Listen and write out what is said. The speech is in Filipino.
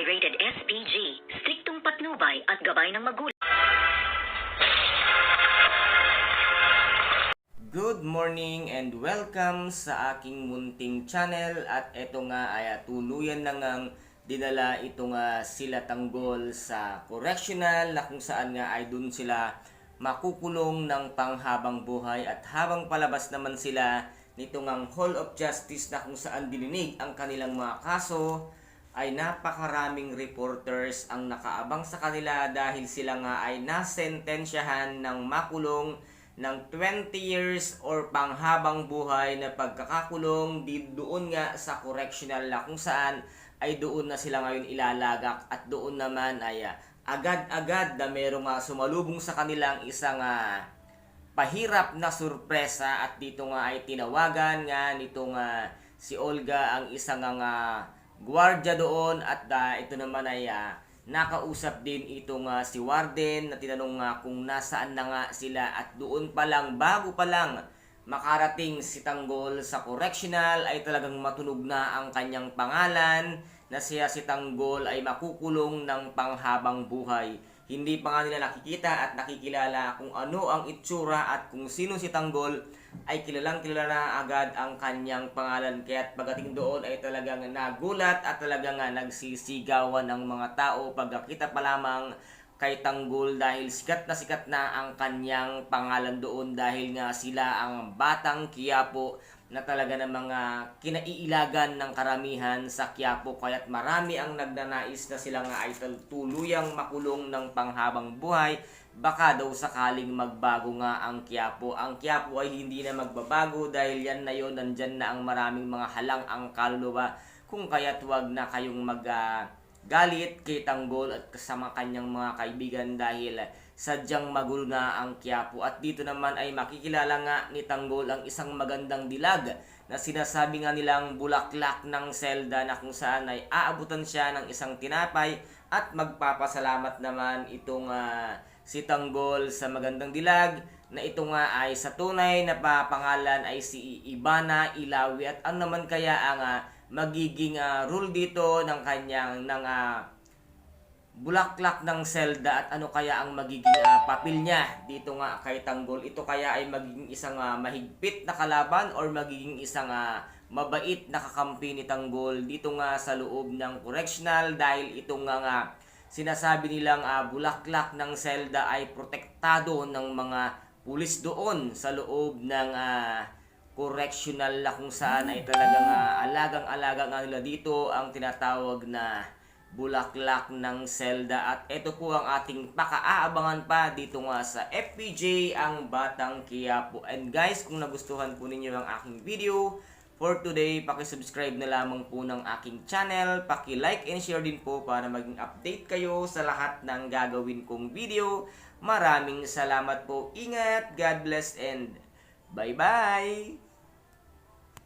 rated SPG, striktong patnubay at gabay ng magulang. Good morning and welcome sa aking munting channel at eto nga ay tuluyan na ngang dinala ito nga sila tanggol sa correctional na kung saan nga ay dun sila makukulong ng panghabang buhay at habang palabas naman sila nito ngang Hall of Justice na kung saan dininig ang kanilang mga kaso ay napakaraming reporters ang nakaabang sa kanila dahil sila nga ay nasentensyahan ng makulong ng 20 years or panghabang buhay na pagkakakulong di doon nga sa correctional na kung saan ay doon na sila ngayon ilalagak at doon naman ay ah, agad-agad na merong ah, sumalubong sa kanilang isang ah, pahirap na sorpresa at dito nga ay tinawagan nga nitong ah, si Olga ang isang nga gwardiya doon at ah, ito naman ay ah, nakausap din itong ah, si Warden na tinanong nga kung nasaan na nga sila at doon pa lang bago pa lang makarating si Tanggol sa correctional ay talagang matunog na ang kanyang pangalan na siya si Tanggol ay makukulong ng panghabang buhay. Hindi pa nga nila nakikita at nakikilala kung ano ang itsura at kung sino si Tanggol ay kilalang kilala na agad ang kanyang pangalan. Kaya't pagdating doon ay talagang nagulat at talagang nagsisigawan ng mga tao pagkakita pa lamang kay Tanggol dahil sikat na sikat na ang kanyang pangalan doon dahil nga sila ang batang Quiapo na talaga ng mga kinaiilagan ng karamihan sa Quiapo. Kaya't marami ang nagnanais na sila nga ay tuluyang makulong ng panghabang buhay. Baka daw sakaling magbago nga ang Quiapo. Ang Quiapo ay hindi na magbabago dahil yan na yon nandyan na ang maraming mga halang ang kaluluwa. Kung kaya't wag na kayong mag ah, galit kay Tanggol at kasama kanyang mga kaibigan dahil sadyang magulo na ang Quiapo. At dito naman ay makikilala nga ni Tanggol ang isang magandang dilag na sinasabi nga nilang bulaklak ng selda na kung saan ay aabutan siya ng isang tinapay at magpapasalamat naman itong ah, si Tanggol sa magandang dilag na ito nga ay sa tunay na papangalan ay si Ibana Ilawi at ano naman kaya ang ah, magiging ah, rule dito ng kanyang ng ah, bulaklak ng selda at ano kaya ang magiging ah, papel niya dito nga kay Tanggol. Ito kaya ay magiging isang ah, mahigpit na kalaban or magiging isang ah, mabait na kakampi ni Tanggol dito nga sa loob ng correctional dahil ito nga nga sinasabi nilang ah, bulaklak ng selda ay protektado ng mga pulis doon sa loob ng ah, correctional na kung saan ay talagang ah, alagang-alaga nga nila dito ang tinatawag na bulaklak ng selda. At ito po ang ating pakaaabangan pa dito nga sa FPJ ang Batang Quiapo and guys kung nagustuhan po ninyo ang aking video for today paki-subscribe na lamang po ng aking channel. Paki-like and share din po para maging update kayo sa lahat ng gagawin kong video. Maraming salamat po. Ingat God bless and bye bye